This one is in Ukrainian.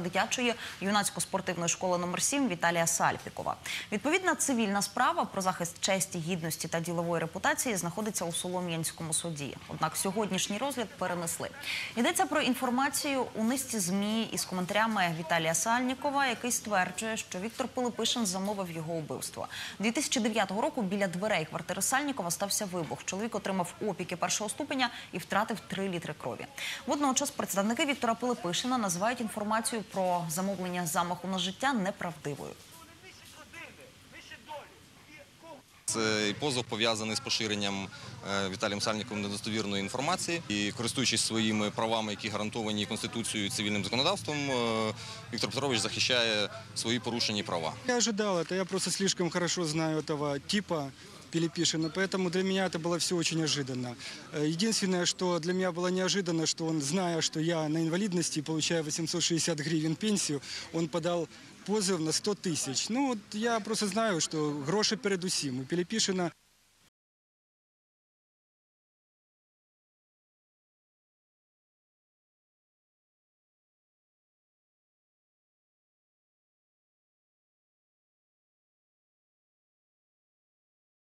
дитячої юнацько-спортивної школи номер 7 Віталія Сальпікова. Відповідна цивільна справа про захист честі, гідності та ділової репутації знаходиться у Солом'янському суді. Однак сьогоднішній розгляд перенесли. Йдеться про інформацію у низці змі із коментарями Віталія Сальнікова, який стверджує, що Віктор Пилипишин замовив його убивство. 2009 року біля дверей квартири Сальнікова стався вибух. Чоловік отримав опіки першого ступеня і втратив 3 літри крові. Водночас представники Віктора Пилипишина називають інформацію про замовлення замаху на життя неправдивою. Цей позов пов'язаний з поширенням е, Віталієм Сальніковим недостовірної інформації і користуючись своїми правами, які гарантовані Конституцією і цивільним законодавством, е, Віктор Петрович захищає свої порушені права. Я ожидал это, я просто слишком хорошо знаю этого типа Пилипишина, поэтому для меня это было все очень ожиданно. Э, Единственное, что для меня было неожиданно, что он, зная, что я на инвалидности и получаю 860 гривен пенсию, он подал позов на 100 тысяч. Ну, вот я просто знаю, что гроши перед усім. У Пилипишина